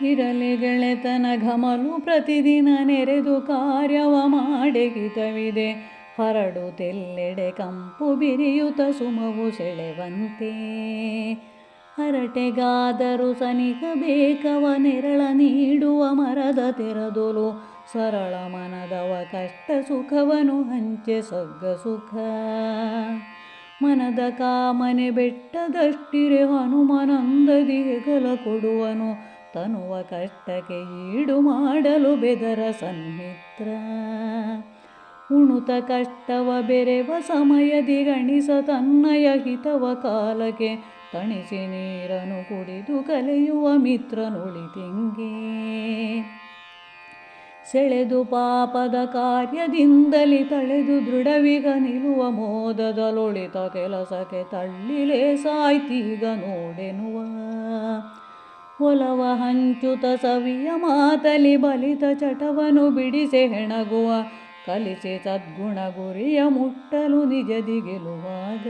ಇರಲಿ ಗೆಳೆತನ ಘಮಲು ಪ್ರತಿದಿನ ನೆರೆದು ಕಾರ್ಯವ ಮಾಡಗಿತವಿದೆ. ಹರಡು ತೆಲ್ಲೆಡೆ ಕಂಪು ಬಿರಿಯುತ ಸುಮವು ಸೆಳೆವಂತೆ. ಹರಟೆಗಾದರೂ ಸನಿಹ ಬೇಕವ ನೆರಳ ನೀಡುವ ಮರದ ತೆರದೊಲು. ಸರಳ ಮನದವ ಕಷ್ಟ ಸುಖವನು ಹಂಚೆ ಸಗ್ಗ ಸುಖ. ಮನದ ಕಾಮನೆ ಬೆಟ್ಟದಷ್ಟಿರೆ ಹನುಮನಂದದಿ ಹೆಗಲ ಕೊಡುವನು. ತನುವ ಕಷ್ಟಕ್ಕೆ ಈಡು ಮಾಡಲು ಬೆದರ ಸನ್ಮಿತ್ರ ಉಣುತ ಕಷ್ಟವ ಬೆರೆವ ಸಮಯದಿ ಗಣಿಸ ತನ್ನಯ ಹಿತವ ಕಾಲಕ್ಕೆ ತಣಿಸಿ ನೀರನು ಕುಡಿದು ಕಲೆಯುವ ಮಿತ್ರನುಳಿತಿಂಗೆ ಸೆಳೆದು ಪಾಪದ ಕಾರ್ಯದಿಂದಲಿ ತಳೆದು ದೃಢವಿಗ ನಿಲ್ಲುವ ಮೋದದಲೊಳಿತ ಕೆಲಸಕ್ಕೆ ತಳ್ಳಿಲೇ ಸಾಯ್ತೀಗ ನೋಡೆನುವ. ಒಲವ ಹಂಚುತ ಸವಿಯ ಮಾತಲಿ ಬಲಿತ ಚಟವನು ಬಿಡಿಸೆ ಹೆಣಗುವ, ಕಲಿಸಿ ಸದ್ಗುಣ ಗುರಿಯ ಮುಟ್ಟಲು ನಿಜದಿ ಗೆಲುವಾಗ.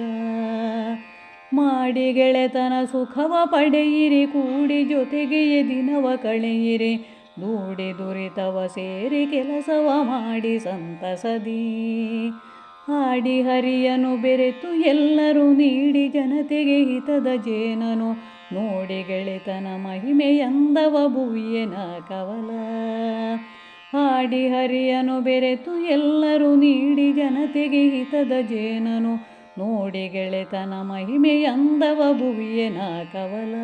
ಮಾಡಿ ಗೆಳೆತನ ಸುಖವ ಪಡೆಯಿರಿ, ಕೂಡಿ ಜೊತೆಗೆಯೇ ದಿನವ ಕಳೆಯಿರಿ, ದೂಡಿ ದುರಿತವ ಸೇರಿ ಕೆಲಸವ ಮಾಡಿ ಸಂತಸದಿ. ಹಾಡಿ ಹರಿಯನು ಬೆರೆತು ಎಲ್ಲರೂ ನೀಡಿ ಜನತೆಗೆ ಹಿತದ ಜೇನನು ನೋಡಿ ಗೆಳೆತನ ಮಹಿಮೆಯಂದವ ಭುವಿಯನ ಕವಲ. ಹಾಡಿ ಹರಿಯನು ಬೆರೆತು ಎಲ್ಲರೂ ನೀಡಿ ಜನತೆಗೆ ಹಿತದ ಜೇನನು. ನೋಡಿ ಗೆಳೆತನ ಮಹಿಮೆಯಂದವ ಭುವಿಯನ ಕವಲ.